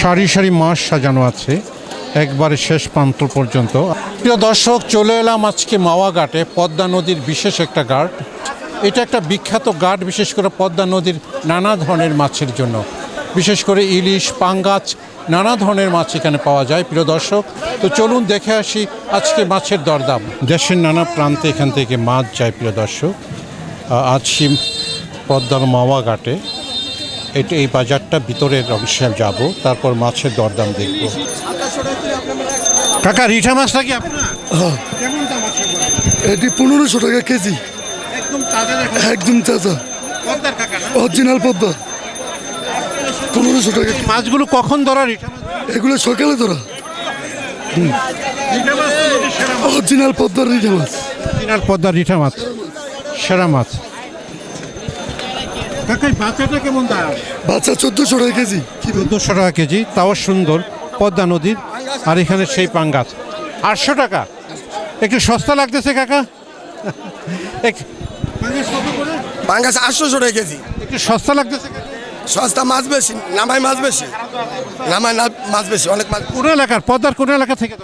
সারি সারি মাছ সাজানো আছে। একবারে শেষ প্রান্ত পর্যন্ত। প্রিয় দর্শক, চলে এলাম আজকে মাওয়া ঘাটে পদ্মা নদীর বিশেষ একটা ঘাট। এটা একটা বিখ্যাত ঘাট, বিশেষ করে পদ্মা নদীর নানা ধরনের মাছের জন্য। বিশেষ করে ইলিশ পাঙ্গাছ নানা ধরনের মাছ এখানে পাওয়া যায়, প্রিয় দর্শক। তো চলুন দেখে আসি আজকে মাছের দরদাম। দেশের নানা প্রান্তে এখান থেকে মাছ যায়, প্রিয় দর্শক। আছি পদ্মার মাওয়া ঘাটে এটা এই বাজারটা ভিতরের অংশে যাব তারপর মাছের দরদাম দেখব। কাকা রিঠা মাছটা কি আপনার? কেমন দাম আছে এটি পনেরোশো টাকা কেজি। একদম তাজা একদম অরিজিনাল পদ্মা। পনেরোশো টাকা মাছগুলো কখন ধরা রিঠা এগুলো সকালে ধরা। অরিজিনাল পদ্মার রিঠা মাছ। অরিজিনাল পদ্মার রিঠা মাছ। সেরা মাছ। বাচ্চাটা কেমন দাম? বাচ্চা চোদ্দোশো টাকা কেজি। চোদ্দোশো টাকা কেজি তাও সুন্দর পদ্মা নদীর আর এখানে সেই পাঙ্গাস আটশো টাকা। একটু সস্তা লাগতেছে কাকা? পাঙ্গাস? আটশোশো টাকা কেজি। একটু সস্তা লাগতেছে? সস্তা মাছ বেশি নামায় মাছ বেশি। নামায় মাছ বেশি অনেক মাছ কোন এলাকার? পদ্মার কোন এলাকা থেকে?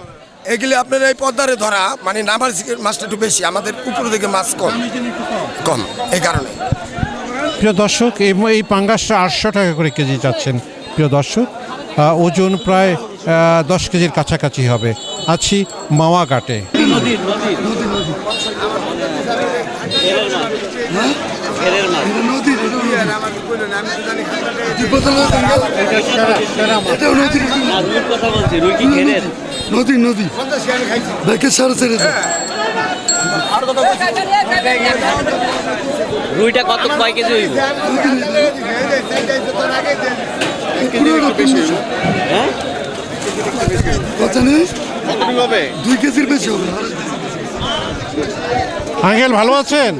এগুলি আপনার এই পদ্মারে ধরা মানে নামার মাছটা একটু বেশি আমাদের উপর দিকে মাছ কম? কম এই কারণে। প্রিয় দর্শক এই এই পাঙ্গাসটা আটশো টাকা করে কেজি যাচ্ছেন প্রিয় দর্শক। ওজন প্রায় দশ কেজির কাছাকাছি হবে। আছি মাওয়া ঘাটে কি ঘেরের নদী। নদী রুইটা কত কয় কেজি হইব হ্যাঁ? দুই কেজির বেশি হবে। আঙ্কেল ভালো আছেন?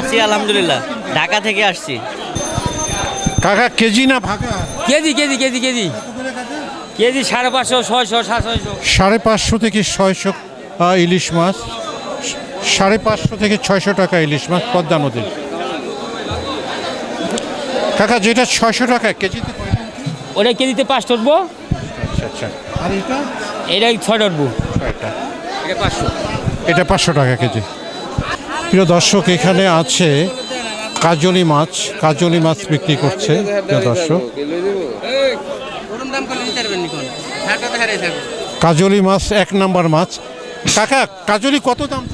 আছি আলহামদুলিল্লাহ। ঢাকা থেকে আসছি। কাকা কেজি না ভাগা K G K G K G K G. K G সাড়ে পাঁচশো ছয়শো সাত সাড়ে পাঁচশো থেকে ছয়শো ইলিশ মাছ। সাড়ে পাঁচশো থেকে ছয়শো টাকা ইলিশ মাছ পদ্মা নদীর। কাকা যেটা ছয়শো টাকা কেজিতে? ওটা কেজিতে পাঁচ টরবো আচ্ছা আচ্ছা। আর এটা? এটা ছয় টরবো ছয়টা এটা পাঁচশো। এটা পাঁচশো টাকা কেজি। প্রিয় দর্শক এখানে আছে কাজলি মাছ। কাজলি মাছ বিক্রি করছে প্রিয় দর্শক। কাজলি মাছ এক নাম্বার মাছ। কাকা কাজলি কত দাম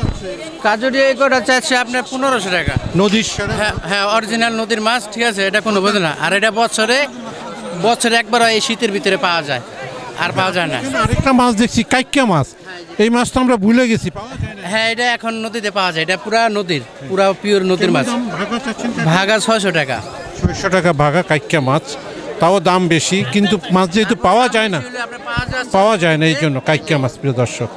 কাজুরি এগুলো চাচ্ছে আপনার পনেরোশো টাকা। নদীর সেরা হ্যাঁ হ্যাঁ অরিজিনাল নদীর মাছ ঠিক আছে এটা কোনো বোঝে না। আর এটা বছরে বছরে একবার এই শীতের ভিতরে পাওয়া যায় আর পাওয়া যায় না। আরেকটা মাছ দেখছি কাইক্কা মাছ। এই মাছ তো আমরা ভুলে গেছি হ্যাঁ এটা এখন নদীতে পাওয়া যায় এটা পুরা নদীর পুরা পিওর নদীর মাছ। ভাগা ছয়শো টাকা। ছয়শো টাকা ভাগা কাইক্কা মাছ তাও দাম বেশি কিন্তু মাছ যেহেতু পাওয়া যায় না পাওয়া যায় না এই জন্য কাইক্কা মাছ প্রিয় দর্শক।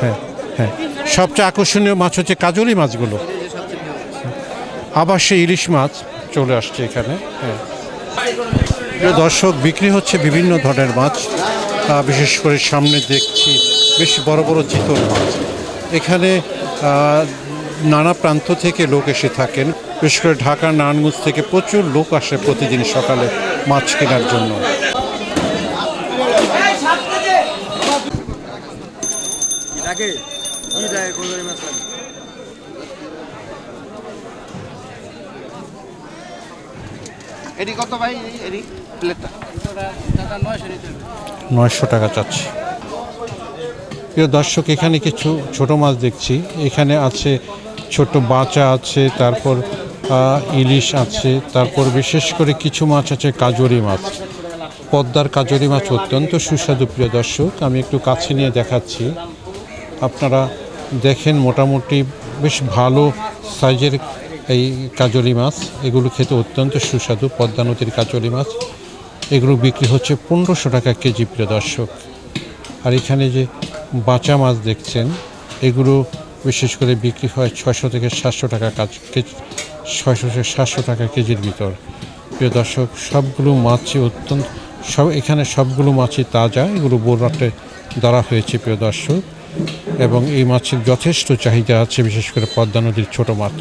হ্যাঁ হ্যাঁ। সবচেয়ে আকর্ষণীয় মাছ হচ্ছে কাজলি মাছগুলো। আবার সেই ইলিশ মাছ চলে আসছে এখানে হ্যাঁ। দর্শক, বিক্রি হচ্ছে বিভিন্ন ধরনের মাছ। বিশেষ করে সামনে দেখছি বেশ বড় বড় চিতল মাছ। এখানে নানা প্রান্ত থেকে লোক এসে থাকেন। বিশেষ করে ঢাকা নারায়ণগঞ্জ থেকে প্রচুর লোক আসে প্রতিদিন সকালে মাছ কেনার জন্য। এটি কত ভাই এটি প্লেটটা নয়শো টাকা চাচ্ছি। প্রিয় দর্শক এখানে কিছু ছোট মাছ দেখছি। এখানে আছে ছোট বাচা আছে তারপর ইলিশ আছে তারপর বিশেষ করে কিছু মাছ আছে কাজরি মাছ। পদ্মার কাজরি মাছ অত্যন্ত সুস্বাদু প্রিয় দর্শক। আমি একটু কাছে নিয়ে দেখাচ্ছি। আপনারা মোটামুটি বেশ ভালো সাইজের এই কাজলি মাছ। এগুলো খেতে অত্যন্ত সুস্বাদু পদ্মা নদীর কাজলি মাছ। এগুলো বিক্রি হচ্ছে পনেরোশো টাকা কেজি, প্রিয় দর্শক। আর এখানে যে বাঁচা মাছ দেখছেন, এগুলো বিশেষ করে বিক্রি হয় ছয়শো থেকে সাতশো টাকা কাজ কেজি, ছয়শো থেকে সাতশো টাকা কেজির ভিতর। প্রিয় দর্শক, সবগুলো মাছই অত্যন্ত, সব এখানে সবগুলো মাছই তাজা। এগুলো বোরাটে ধরা হয়েছে, প্রিয় দর্শক। এবং এই মাছের যথেষ্ট চাহিদা আছে, বিশেষ করে পদ্মা নদীর ছোট মাছ।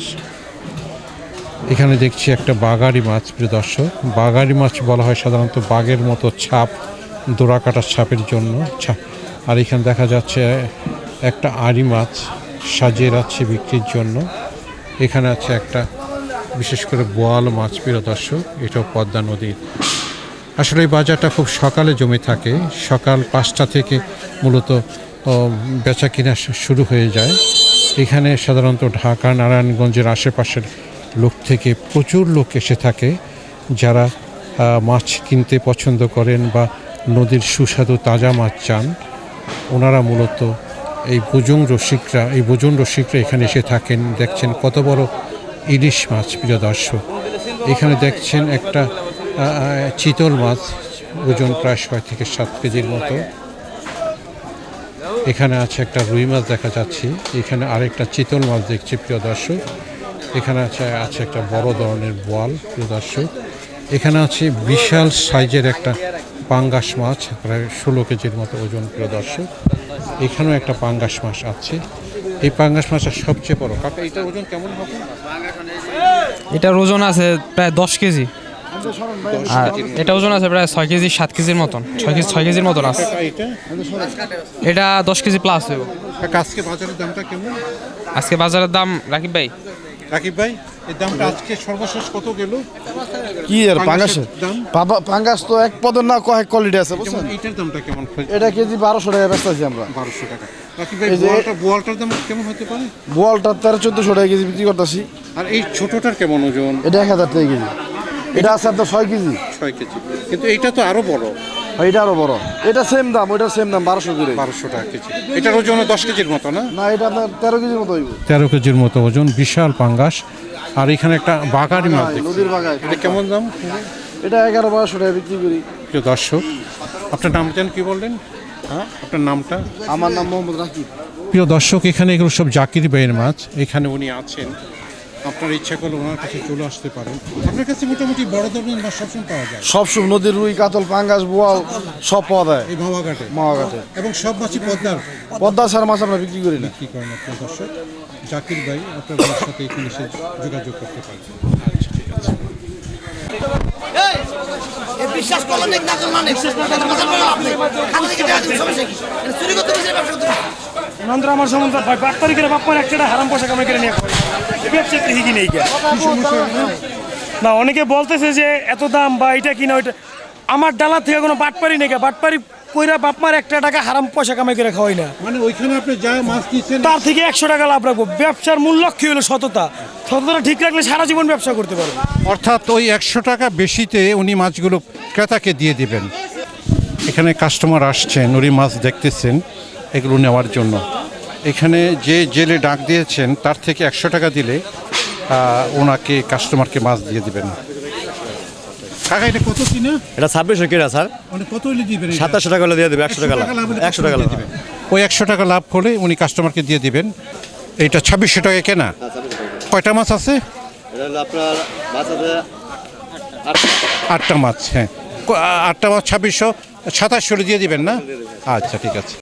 এখানে দেখছি একটা বাগারি মাছ, প্রিয় দর্শক। বাগারি মাছ বলা হয় সাধারণত বাঘের মতো ছাপ, দোড়া কাটার ছাপের জন্য। আর এখানে দেখা যাচ্ছে একটা আড়ি মাছ সাজিয়ে রাখছে বিক্রির জন্য। এখানে আছে একটা বিশেষ করে বোয়াল মাছ, প্রিয় দর্শক, এটাও পদ্মা নদীর। আসলে এই বাজারটা খুব সকালে জমে থাকে। সকাল পাঁচটা থেকে মূলত বেচা কিনা শুরু হয়ে যায়। এখানে সাধারণত ঢাকা, নারায়ণগঞ্জের আশেপাশের লোক থেকে প্রচুর লোক এসে থাকে, যারা মাছ কিনতে পছন্দ করেন বা নদীর সুস্বাদু তাজা মাছ চান। ওনারা মূলত এই ভোজন রসিকরা, এই ভোজন রসিকরা এখানে এসে থাকেন। দেখছেন কত বড় ইলিশ মাছ, প্রিয় দর্শক। এখানে দেখছেন একটা চিতল মাছ, ওজন প্রায় ছয় থেকে সাত কেজির মতো। এখানে আছে একটা রুই মাছ দেখা যাচ্ছে। এখানে আরেকটা চিতল মাছ দেখছি, প্রিয় দর্শক। এখানে আছে আছে একটা বড় ধরনের বোয়াল, প্রিয় দর্শক। এখানে আছে বিশাল সাইজের একটা পাঙ্গাস মাছ, প্রায় ষোলো কেজির মতো ওজন, প্রিয় দর্শক। এখানেও একটা পাঙ্গাস মাছ আছে। এই পাঙ্গাস মাছটা সবচেয়ে বড়। কাকা, এটার ওজন কেমন হবে? এটার ওজন আছে প্রায় দশ কেজি। আর এটা ওজন আছে প্রায় ছয় কেজি সাত কেজির মতন। ছয় কেজি ছয় কেজির মতন আছে। এটা দশ কেজি প্লাস হইব। আজকে বাজারের দামটা কেমন? আজকে বাজারের দাম রাকিব ভাই? রাকিব ভাই এই দামটা আজকে সর্বশেষ কত গেল? কি এর পাঙ্গাসের দাম? পাঙ্গাস তো এক পদের না কয়েক কোয়ালিটি আছে বুঝছেন? এইটার দামটা কেমন এটা কেজি বারোশো টাকা ব্যস্ত আছি আমরা। বারোশো টাকা। রাকিব ভাই বোয়ালটা বোয়ালটার দাম কেমন হতে পারে? বোয়ালটা তেরো চোদ্দশো টাকা কেজি বিক্রি করতেছি। আর এই ছোটটার কেমন ওজন? এটা এক হাজার টাকা কেজি। এটা আছে আপনার ছয় কেজি। ছয় কেজি। কিন্তু এটা তো আরও বড়। এটা আরও বড়। এটা সেম দাম ওইটা সেম দাম বারোশো করে। বারোশো টাকা কেজি। এটার ওজন দশ কেজির মতো না? না এটা আপনার তেরো কেজির মতো হইব। তেরো কেজির মতো ওজন বিশাল পাঙ্গাস। আর এখানে একটা বাগারি মাছ নদীর বাগায় এটা কেমন দাম? এটা এগারো বারোশো টাকা বিক্রি করি। প্রিয় দর্শক আপনার নাম যেন কি বললেন? হ্যাঁ আপনার নামটা? আমার নাম মোহাম্মদ রাকিব। প্রিয় দর্শক এখানে এগুলো সব জাকির ভাইয়ের মাছ। এখানে উনি আছেন। আপনার ইচ্ছা করলে ওনার কাছে চলে আসতে পারেন। আপনার কাছে মোটামুটি বড় ধরনের মাছ সবসময় পাওয়া যায়? সব সব নদীর রুই কাতল পাঙ্গাস বোয়াল সব পাওয়া যায়। এই ভাবাঘাটে মাওয়াঘাটে এবং সব মাছই পদ্মার? পদ্মা ছাড়া মাছ আমরা বিক্রি করি না। কি করেন আপনার দর্শক। জাকির ভাই আপনার ভাইয়ের সাথে এখানে এসে যোগাযোগ করতে পারেন। আচ্ছা ঠিক আছে বিশ্বাস করলেন না করলেন বিশ্বাস করলেন আপনি। খান থেকে টাকা দিন সমস্যা কি? চুরি করতে বসে ব্যবসা করতে। নন্দ্র আমার সম্বন্ধে ভাই বাট তারিখে বাপ্পার একটা হারাম পয়সা কামাই করে নিয়ে ব্যবসা নেই গিয়া। না অনেকে বলতেছে যে এত দাম বা এটা কিনা ওইটা আমার ডালা থেকে কোনো বাটপারি নেই। বাটপারি কইরা বাপমার একটা টাকা হারাম পয়সা কামাই করে খাওয়াই না মানে ওইখানে আপনি যা মাছ দিচ্ছেন তার থেকে একশো টাকা লাভ রাখব ব্যবসার মূল লক্ষ্য হলো সততা সততা ঠিক রাখলে সারা জীবন ব্যবসা করতে পারব অর্থাৎ ওই একশো টাকা বেশিতে উনি মাছগুলো ক্রেতাকে দিয়ে দিবেন এখানে কাস্টমার আসছেন উনি মাছ দেখতেছেন এগুলো নেওয়ার জন্য এখানে যে জেলে ডাক দিয়েছেন তার থেকে একশো টাকা দিলে ওনাকে কাস্টমারকে মাছ দিয়ে দিবেন। কাকা এটা কত কিনা এটা ছাব্বিশশো কিনা স্যার? মানে কত হলে দিবেন এটা? সাতাশশো টাকা হলে দিয়ে দেবে একশো টাকা একশো টাকা দিবেন। ওই একশো টাকা লাভ হলে উনি কাস্টমারকে দিয়ে দিবেন। এইটা ছাব্বিশশো টাকা কেনা? কয়টা মাছ আছে? এটা হলো আপনার মাছ আছে আটটা। মাছ হ্যাঁ। আটটা মাছ ছাব্বিশশো সাতাশশো দিয়ে দিবেন না? আচ্ছা ঠিক আছে।